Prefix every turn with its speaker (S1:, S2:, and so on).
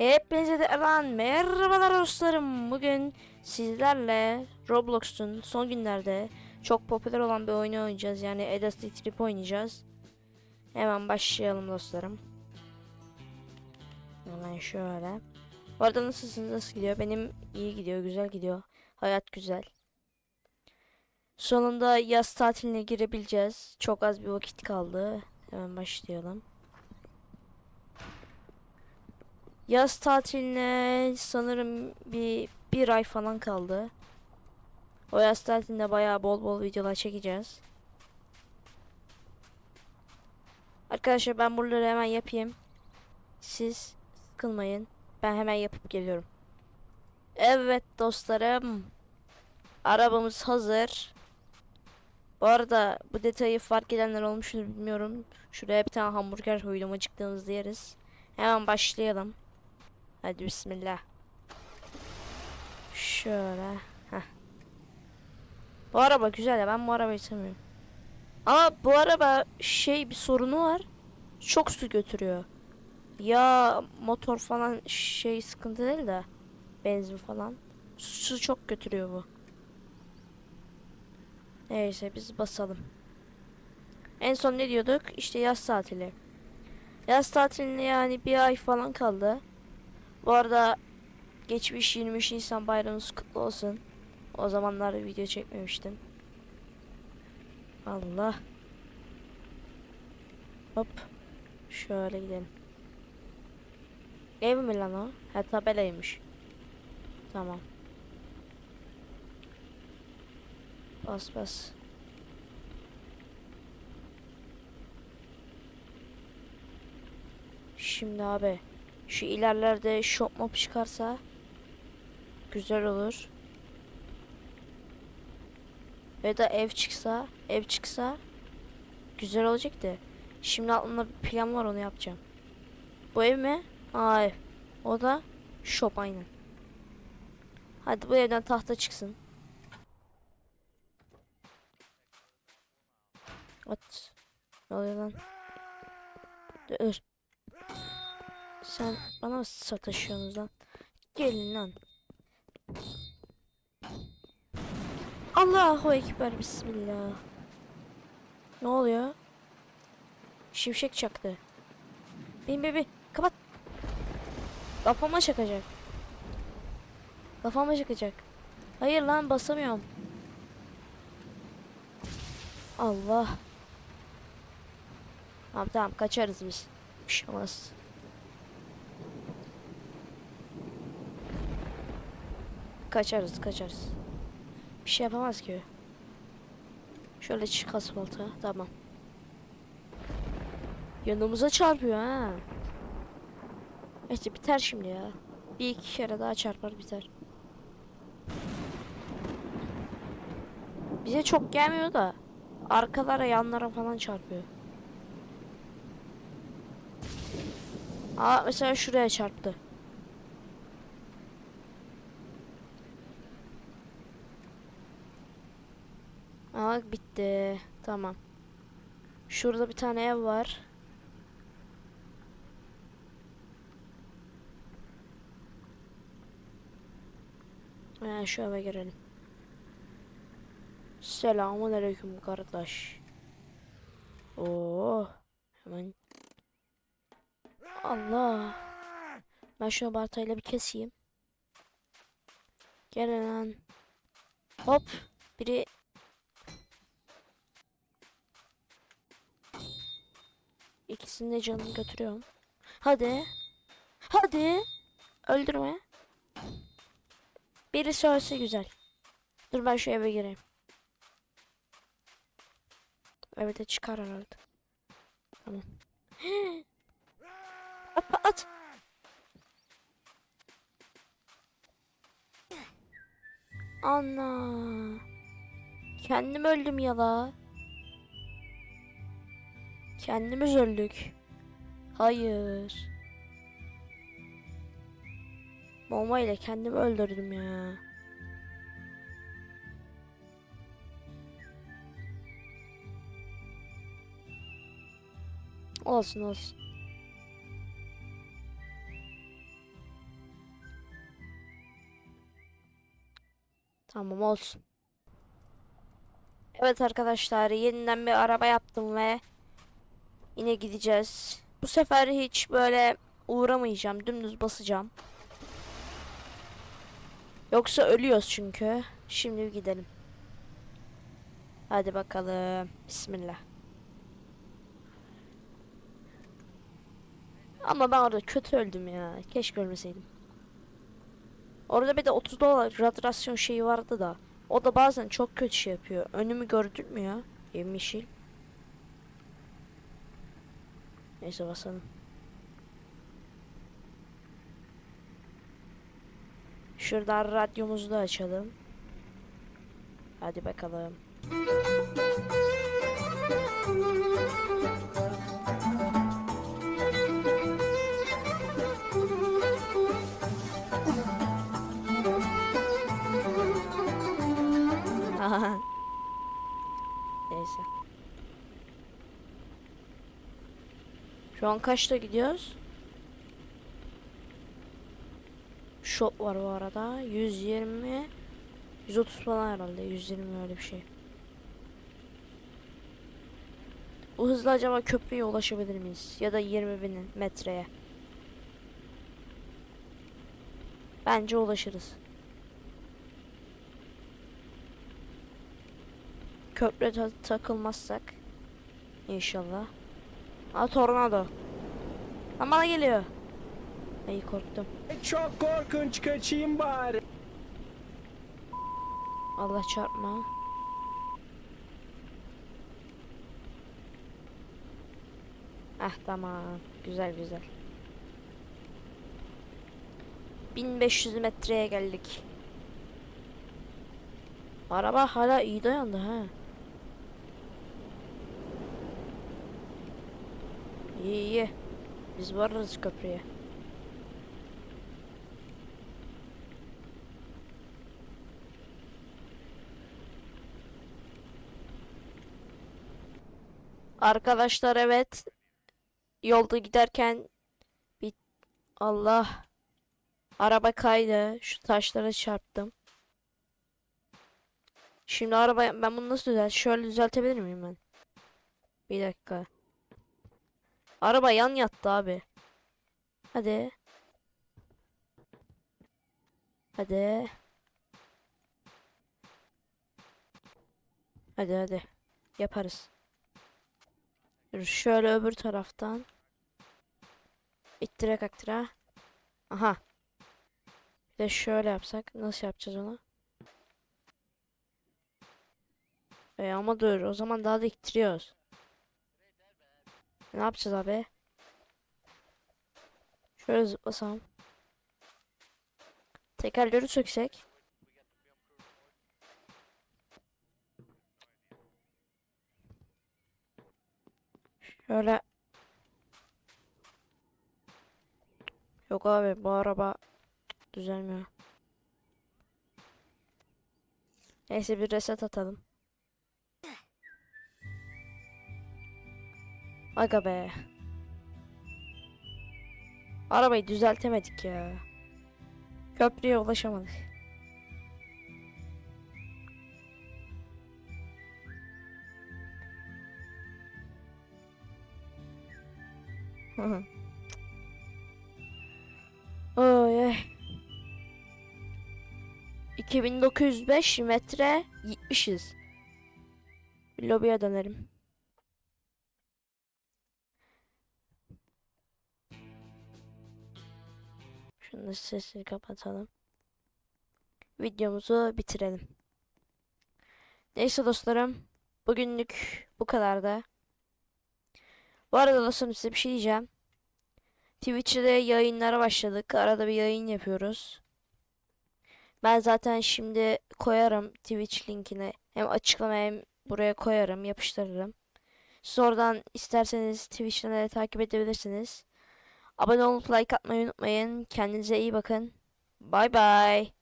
S1: Hepinize lan merhabalar dostlarım. Bugün sizlerle Roblox'un son günlerde çok popüler olan bir oyunu oynayacağız. Yani Edasity Trip oynayacağız. Hemen başlayalım dostlarım. Hemen şöyle. Bu arada nasılsınız? Nasıl gidiyor? Benim iyi gidiyor, güzel gidiyor. Hayat güzel. Sonunda yaz tatiline girebileceğiz. Çok az bir vakit kaldı. Hemen başlayalım. Yaz tatiline sanırım bir bir ay falan kaldı. O yaz tatilinde bayağı bol bol videolar çekeceğiz. Arkadaşlar ben buraları hemen yapayım. Siz sıkılmayın. Ben hemen yapıp geliyorum. Evet dostlarım. Arabamız hazır. Bu arada bu detayı fark edenler olmuştur bilmiyorum. Şuraya bir tane hamburger koydum acıktığımızda yeriz. Hemen başlayalım. Hadi bismillah. Şöyle. Heh. Bu araba güzel ya ben bu arabayı sevmiyorum. Ama bu araba şey bir sorunu var. Çok su götürüyor. Ya motor falan şey sıkıntı değil de benzin falan. Su çok götürüyor bu. Neyse biz basalım. En son ne diyorduk? İşte yaz tatili. Yaz tatiline yani bir ay falan kaldı. Bu arada geçmiş 23 Nisan bayramınız kutlu olsun. O zamanlar video çekmemiştim. Allah. Hop. Şöyle gidelim. Ev mi lan o? Ha tabelaymış. Tamam. Bas bas. Şimdi abi şu ilerlerde shop mop çıkarsa güzel olur. Ya da ev çıksa, ev çıksa güzel olacaktı. Şimdi aklımda bir plan var onu yapacağım. Bu ev mi? Aa ev. O da shop aynen. Hadi bu evden tahta çıksın. At. Ne oluyor lan? Dur. Sen bana mı sataşıyorsunuz lan? Gelin lan. Allahu Ekber Bismillah. Ne oluyor? Şimşek çaktı. Bin bin. Kapat. Kafama çakacak. Kafama çakacak. Hayır lan basamıyorum. Allah. Tamam tamam kaçarız biz. Bir şey olmaz. Kaçarız kaçarız. Bir şey yapamaz ki. Şöyle çık asfalta. Tamam. Yanımıza çarpıyor ha. Neyse biter şimdi ya. Bir iki kere daha çarpar biter. Bize çok gelmiyor da arkalara yanlara falan çarpıyor. Aa mesela şuraya çarptı. Aa bitti. Tamam. Şurada bir tane ev var. Hemen şu eve girelim. Selamun aleyküm kardeş. Oo, hemen. Allah. Ben şu baltayla bir keseyim. Gelin lan. Hop. İkisini de canını götürüyorum. Hadi. Hadi. Öldürme. Biri ölse güzel. Dur ben şu eve gireyim. Evet çıkar herhalde. Tamam. at at. Ana. Kendim öldüm yala. Kendimiz öldük. Hayır. Bomba ile kendimi öldürdüm ya. Olsun olsun. Tamam olsun. Evet arkadaşlar yeniden bir araba yaptım ve yine gideceğiz. Bu sefer hiç böyle uğramayacağım. Dümdüz basacağım. Yoksa ölüyoruz çünkü. Şimdi gidelim. Hadi bakalım. Bismillah. Ama ben orada kötü öldüm ya. Keşke ölmeseydim. Orada bir de 30 dolar radyasyon şeyi vardı da. O da bazen çok kötü şey yapıyor. Önümü gördün mü ya? Yemyeşil. Neyse basalım. Şuradan radyomuzu da açalım. Hadi bakalım. Neyse. Şu an kaçta gidiyoruz? Shop var bu arada. 120 130 falan herhalde. 120 öyle bir şey. Bu hızla acaba köprüye ulaşabilir miyiz? Ya da 20 bin metreye. Bence ulaşırız. Köprüye ta- takılmazsak. İnşallah. Aa tornado. Lan bana geliyor. Ay korktum.
S2: Çok korkunç kaçayım bari.
S1: Allah çarpma. Ah tamam. Güzel güzel. 1500 metreye geldik. Araba hala iyi dayandı ha. İyi iyi. Biz varırız köprüye. Arkadaşlar evet. Yolda giderken bir Allah araba kaydı. Şu taşlara çarptım. Şimdi araba ben bunu nasıl düzelt? Şöyle düzeltebilir miyim ben? Bir dakika. Araba yan yattı abi. Hadi. Hadi. Hadi hadi. Yaparız. Şöyle öbür taraftan. İttire kaktıra. Aha. Bir de şöyle yapsak. Nasıl yapacağız onu? E ama dur. O zaman daha da ittiriyoruz. Ne yapacağız abi? Şöyle zıplasam. Tekerleri söksek. Şöyle. Yok abi bu araba düzelmiyor. Neyse bir reset atalım. Aga be. Arabayı düzeltemedik ya. Köprüye ulaşamadık. Oy ay. 2905 metre gitmişiz. Lobiye dönelim. Şunu sesini kapatalım. Videomuzu bitirelim. Neyse dostlarım. Bugünlük bu kadar da. Bu arada dostlarım size bir şey diyeceğim. Twitch'te yayınlara başladık. Arada bir yayın yapıyoruz. Ben zaten şimdi koyarım Twitch linkini. Hem açıklamaya hem buraya koyarım, yapıştırırım. Siz oradan isterseniz Twitch'ten de takip edebilirsiniz. Abone olup like atmayı unutmayın. Kendinize iyi bakın. Bay bay.